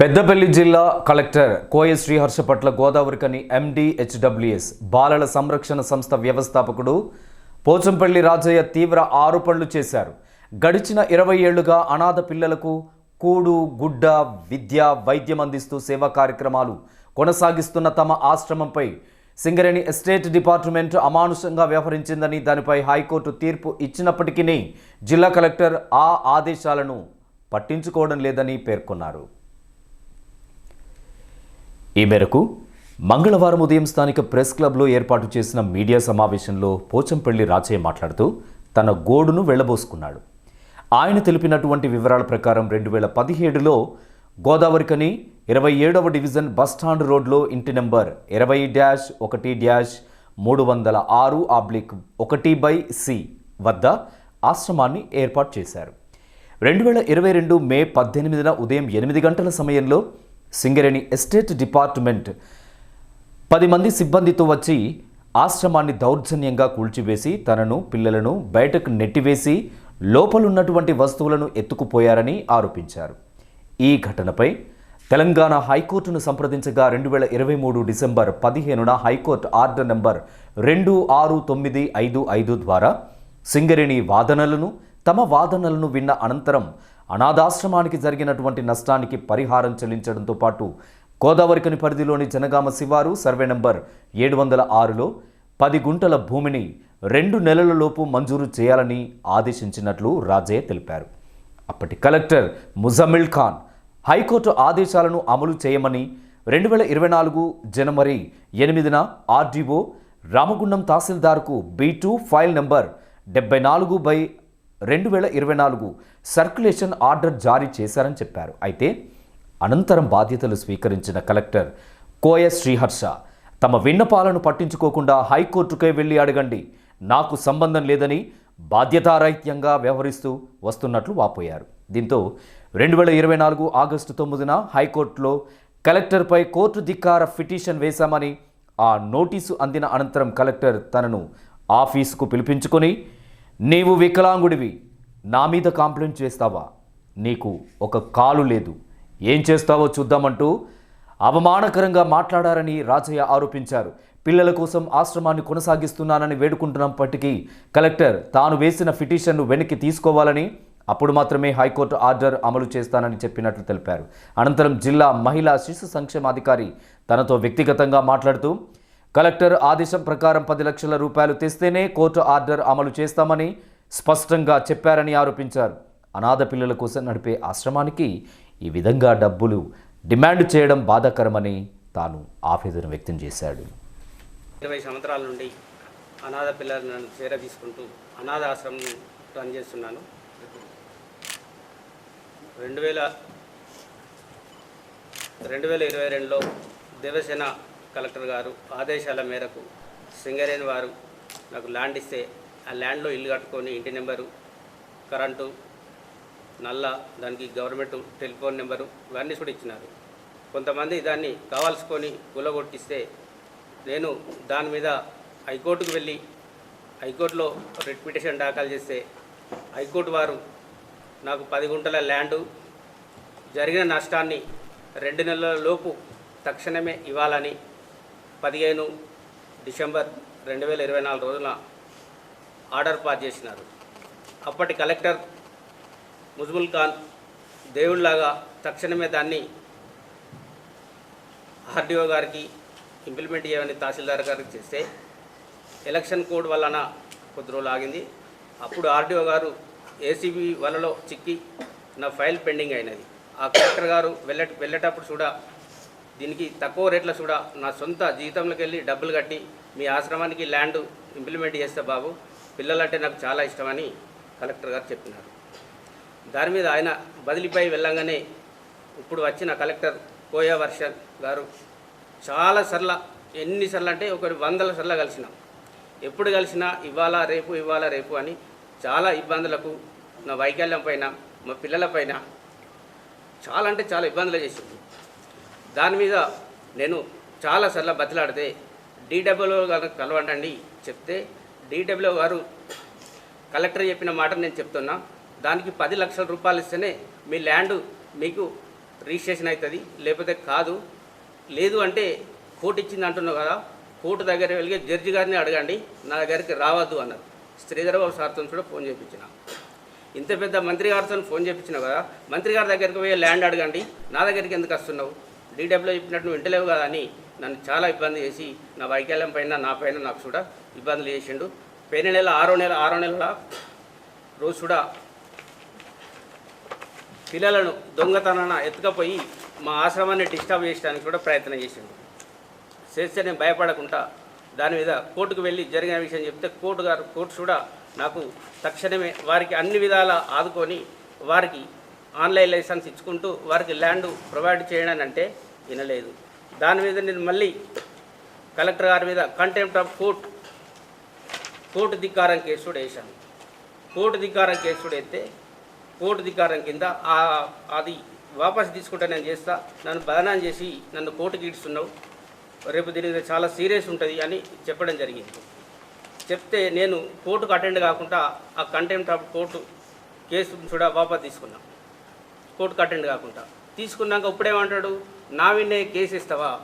పెద్దపల్లి జిల్లా కలెక్టర్ కోయ శ్రీహర్ష పట్ల గోదావరికని ఎండిహెచ్డబ్ల్యూఎస్ బాలల సంరక్షణ సంస్థ వ్యవస్థాపకుడు పోచంపల్లి రాజయ్య తీవ్ర ఆరోపణలు చేశారు. గడిచిన ఇరవై ఏళ్ళుగా అనాథ పిల్లలకు కూడు గుడ్డ విద్య వైద్యం అందిస్తూ సేవా కార్యక్రమాలు కొనసాగిస్తున్న తమ ఆశ్రమంపై సింగరేణి ఎస్టేట్ డిపార్ట్మెంట్ అమానుషంగా వ్యవహరించిందని దానిపై హైకోర్టు తీర్పు ఇచ్చినప్పటికీ జిల్లా కలెక్టర్ ఆ ఆదేశాలను పట్టించుకోవడం లేదని పేర్కొన్నారు. ఈ మేరకు మంగళవారం ఉదయం స్థానిక ప్రెస్ క్లబ్లో ఏర్పాటు చేసిన మీడియా సమావేశంలో పోచంపల్లి రాజయ్య మాట్లాడుతూ తన గోడును వెళ్ళబోసుకున్నాడు. ఆయన తెలిపినటువంటి వివరాల ప్రకారం రెండు వేల పదిహేడులో గోదావరికని ఇరవై ఏడవ డివిజన్ బస్టాండ్ రోడ్లో ఇంటి నెంబర్ ఇరవై డ్యాష్ ఒకటి డ్యాష్ మూడు వందల ఆరు ఆబ్లిక్ ఒకటి బై సి వద్ద ఆశ్రమాన్ని ఏర్పాటు చేశారు. రెండు వేల ఇరవై రెండు మే పద్దెనిమిదిన ఉదయం ఎనిమిది గంటల సమయంలో సింగరేణి ఎస్టేట్ డిపార్ట్మెంట్. పది మంది సిబ్బందితో వచ్చి ఆశ్రమాన్ని దౌర్జన్యంగా కూల్చివేసి తనను పిల్లలను బయటకు నెట్టివేసి లోపలున్నటువంటి వస్తువులను ఎత్తుకుపోయారని ఆరోపించారు. ఈ ఘటనపై తెలంగాణ హైకోర్టును సంప్రదించగా రెండు వేల ఇరవై మూడు డిసెంబర్ పదిహేనున హైకోర్టు ఆర్డర్ నెంబర్ రెండు ఆరు తొమ్మిది ఐదు ఐదు ద్వారా సింగరేణి వాదనలను తమ వాదనలను విన్న అనంతరం అనాథాశ్రమానికి జరిగినటువంటి నష్టానికి పరిహారం చెల్లించడంతో పాటు గోదావరికని పరిధిలోని జనగామ శివారు సర్వే నంబర్ ఏడు వందల ఆరులో పది గుంటల భూమిని రెండు నెలలలోపు మంజూరు చేయాలని ఆదేశించినట్లు రాజయ్య తెలిపారు. అప్పటి కలెక్టర్ ముజమిల్ ఖాన్ హైకోర్టు ఆదేశాలను అమలు చేయమని రెండు వేల ఇరవై నాలుగు జనవరి ఎనిమిదిన ఆర్డీఓ రామగుండం తహసీల్దార్కు బీ టూ ఫైల్ నెంబర్ డెబ్బై నాలుగు బై రెండు వేల ఇరవై నాలుగు సర్క్యులేషన్ ఆర్డర్ జారీ చేశారని చెప్పారు. అయితే అనంతరం బాధ్యతలు స్వీకరించిన కలెక్టర్ కోయ శ్రీహర్ష తమ విన్నపాలను పట్టించుకోకుండా హైకోర్టుకే వెళ్ళి అడగండి. నాకు సంబంధం లేదని బాధ్యతారాహిత్యంగా వ్యవహరిస్తూ వస్తున్నట్లు వాపోయారు. దీంతో రెండు వేల ఇరవై నాలుగు ఆగస్టు తొమ్మిదిన హైకోర్టులో కలెక్టర్పై కోర్టు ధిక్కార పిటిషన్ వేశామని ఆ నోటీసు అందిన అనంతరం కలెక్టర్ తనను ఆఫీసుకు పిలిపించుకొని నీవు వికలాంగుడివి. నా మీద కాంప్లైంట్ చేస్తావా? నీకు ఒక కాలు లేదు. ఏం చేస్తావో చూద్దామంటూ అవమానకరంగా మాట్లాడారని రాజయ్య ఆరోపించారు. పిల్లల కోసం ఆశ్రమాన్ని కొనసాగిస్తున్నానని వేడుకుంటున్నప్పటికీ కలెక్టర్ తాను వేసిన పిటిషన్ను వెనక్కి తీసుకోవాలని అప్పుడు మాత్రమే హైకోర్టు ఆర్డర్ అమలు చేస్తానని చెప్పినట్లు తెలిపారు. అనంతరం జిల్లా మహిళా శిశు సంక్షేమాధికారి తనతో వ్యక్తిగతంగా మాట్లాడుతూ కలెక్టర్ ఆదేశం ప్రకారం పది లక్షల రూపాయలు తెస్తేనే కోర్టు ఆర్డర్ అమలు చేస్తామని స్పష్టంగా చెప్పారని ఆరోపించారు. అనాథ పిల్లల కోసం నడిపే ఆశ్రమానికి ఈ విధంగా డబ్బులు డిమాండ్ చేయడం బాధాకరమని తాను ఆవేదన వ్యక్తం చేశాడు. ఇరవై సంవత్సరాల నుండి అనాథ పిల్లలను చేర తీసుకుంటూ అనాథ ఆశ్రమం రన్ చేస్తున్నాను. రెండు వేల రెండు వేల ఇరవై రెండులో దేవసేన కలెక్టర్ గారు ఆదేశాల మేరకు సింగరేణి వారు నాకు ల్యాండ్ ఇస్తే ఆ ల్యాండ్లో ఇల్లు కట్టుకొని ఇంటి నెంబరు కరెంటు నల్ల దానికి గవర్నమెంట్ టెలిఫోన్ నెంబరు ఇవన్నీ కూడా ఇచ్చినారు. కొంతమంది దాన్ని కావాల్సుకొని కూలగొట్టిస్తే నేను దాని మీద హైకోర్టుకు వెళ్ళి హైకోర్టులో రిట్ పిటిషన్ దాఖలు చేస్తే హైకోర్టు వారు నాకు పది గుంటల ల్యాండు జరిగిన నష్టాన్ని రెండు నెలల లోపు తక్షణమే ఇవ్వాలని పదిహేను డిసెంబర్ రెండు వేల ఇరవై నాలుగు రోజున ఆర్డర్ పాస్ చేసినారు. అప్పటి కలెక్టర్ ముజ్ముల్ ఖాన్ దేవుళ్ళాగా తక్షణమే దాన్ని ఆర్డీఓ గారికి ఇంప్లిమెంట్ చేయమని తహసీల్దార్ గారికి చేస్తే ఎలక్షన్ కోడ్ వలన కొద్ది రోజులు ఆగింది. అప్పుడు ఆర్డీఓ గారు ఏసీబీ వలలో చిక్కి నా ఫైల్ పెండింగ్ అయినది. ఆ కలెక్టర్ గారు వెళ్ళ వెళ్ళేటప్పుడు కూడా దీనికి తక్కువ రేట్ల కూడా నా సొంత జీతంలోకి వెళ్ళి డబ్బులు కట్టి మీ ఆశ్రమానికి ల్యాండ్ ఇంప్లిమెంట్ చేస్తే బాబు పిల్లలంటే నాకు చాలా ఇష్టమని కలెక్టర్ గారు చెప్పినారు. దాని మీద ఆయన బదిలీపై వెళ్ళంగానే ఇప్పుడు వచ్చిన కలెక్టర్ కోయా వర్షన్ గారు చాలా సర్ల ఎన్నిసార్లు అంటే ఒక వందల సర్ల కలిసినాం. ఎప్పుడు కలిసినా ఇవాళ రేపు ఇవాళ రేపు అని చాలా ఇబ్బందులకు నా వైకల్యం పైన మా పిల్లల పైన చాలా అంటే చాలా ఇబ్బందులు చేసింది. దాని మీద నేను చాలా సార్లు బతిలాడితే డీడబ్ల్యూ గారు కలవండి చెప్తే డీడబ్ల్యూ గారు కలెక్టర్ చెప్పిన మాట నేను చెప్తున్నా. దానికి పది లక్షల రూపాయలు ఇస్తేనే మీ ల్యాండ్ మీకు రిజిస్ట్రేషన్ అవుతుంది లేకపోతే కాదు. లేదు అంటే కోర్టు ఇచ్చింది అంటున్నావు కదా కోర్టు దగ్గర వెళ్ళి జడ్జి గారిని అడగండి నా దగ్గరికి రావద్దు అన్నారు. శ్రీధరబాబు సార్తో కూడా ఫోన్ చేయించిన ఇంత పెద్ద మంత్రి గారితో ఫోన్ చేయించినావు కదా మంత్రి గారి దగ్గరికి పోయి ల్యాండ్ అడగండి నా దగ్గరికి ఎందుకు వస్తున్నావు? డీడబ్ల్యూ చెప్పినట్టు నువ్వు వింటలేవు కదా అని నన్ను చాలా ఇబ్బంది చేసి నా వైకల్యం పైన నా పైన నాకు కూడా ఇబ్బందులు చేసిండు. పోయిన నెల ఆరో నెల ఆరో నెలల రోజు కూడా పిల్లలను దొంగతనాన ఎత్తుకపోయి మా ఆశ్రమాన్ని డిస్టర్బ్ చేయడానికి కూడా ప్రయత్నం చేసిండు. చేస్తే నేను భయపడకుండా దాని మీద కోర్టుకు వెళ్ళి జరిగిన విషయం చెప్తే కోర్టు గారు కోర్టు కూడా నాకు తక్షణమే వారికి అన్ని విధాల ఆదుకొని వారికి ఆన్లైన్ లైసెన్స్ ఇచ్చుకుంటూ వారికి ల్యాండ్ ప్రొవైడ్ చేయడానికి అంటే వినలేదు. దాని మీద నేను మళ్ళీ కలెక్టర్ గారి మీద కంటెంప్ట్ ఆఫ్ కోర్ట్ కోర్టు ధిక్కారం కేసు కూడా వేశాను. కోర్టు ధిక్కారం కేసు కూడా ఎత్తే కోర్టు ధిక్కారం కింద అది వాపసు తీసుకుంటా నేను చేస్తా నన్ను బదనాం చేసి నన్ను కోర్టుకి ఇడుస్తున్నావు రేపు దీని మీద చాలా సీరియస్ ఉంటుంది అని చెప్పడం జరిగింది. చెప్తే నేను కోర్టుకు అటెండ్ కాకుండా ఆ కంటెంప్ట్ ఆఫ్ కోర్టు కేసు కూడా వాపస్ తీసుకున్నాను కోర్టుకు అటెండ్ కాకుండా తీసుకున్నాక ఇప్పుడేమంటాడు? నా విన్నే కేసేస్తావా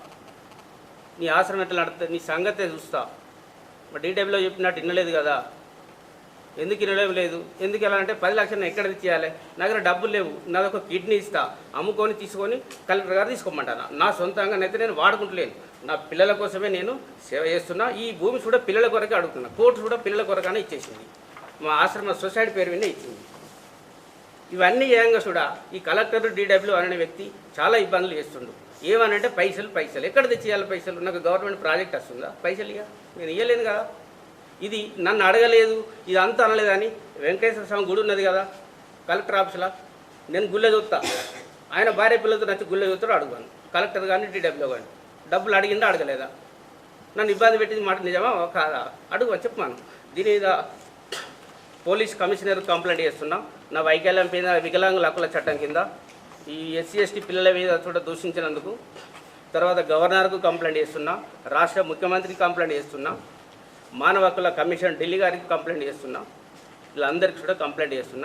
నీ ఆశ్రమం ఎట్లా నడుతా నీ సంగతే చూస్తా. మరి డీటెయిల్లో చెప్పినట్టు వినలేదు కదా. ఎందుకు వినలేవు లేదు? ఎందుకు ఎలా అంటే పది లక్షలు ఎక్కడ తెచ్చేయాలి నా దగ్గర డబ్బులు లేవు. నా దగ్గర కిడ్నీ ఇస్తా. అమ్ముకొని తీసుకొని కలెక్టర్ గారు తీసుకోమంటాను? నా సొంతంగా అయితే నేను వాడుకుంటలేను. నా పిల్లల కోసమే నేను సేవ చేస్తున్నా. ఈ భూమి కూడా పిల్లల కొరకే అడుగుతున్నా. కోర్టు కూడా పిల్లల కొరకనే ఇచ్చేసింది. మా ఆశ్రమ సొసైటీ పేరు మీద ఇచ్చింది. ఇవన్నీ ఏంగా చూడా. ఈ కలెక్టర్ డీడబ్ల్యూ అనే వ్యక్తి చాలా ఇబ్బందులు చేస్తుండు. ఏమనంటే పైసలు పైసలు. ఎక్కడ తెచ్చేయాలి పైసలు? నాకు గవర్నమెంట్ ప్రాజెక్ట్ వస్తుందా? పైసలు ఇక నేను ఇవ్వలేను కదా. ఇది నన్ను అడగలేదు ఇది అంతా అనలేదని వెంకటేశ్వర స్వామి గుడి ఉన్నది కదా కలెక్టర్ ఆఫీస్లో. నేను గుళ్ళ చూస్తా ఆయన భార్య పిల్లలతో నచ్చి గుళ్ళ చూస్తాడు అడుగుతాను. కలెక్టర్ కానీ డీడబ్ల్యూ కానీ డబ్బులు అడిగిందా అడగలేదా? నన్ను ఇబ్బంది పెట్టింది మాట నిజమా కాదా? అడుగు చెప్పమాను. దీని మీద పోలీస్ కమిషనర్ కంప్లైంట్ చేస్తున్నాం. నా వైకల్యం పైన వికలాంగుల హక్కుల చట్టం కింద ఈ ఎస్సీ ఎస్టీ పిల్లల మీద చూడ దూషించినందుకు తర్వాత గవర్నర్కు కంప్లైంట్ చేస్తున్నా రాష్ట్ర ముఖ్యమంత్రికి కంప్లైంట్ చేస్తున్నా మానవ హక్కుల కమిషన్ ఢిల్లీ గారికి కంప్లైంట్ చేస్తున్నా వీళ్ళందరికీ కూడా కంప్లైంట్ చేస్తున్నా.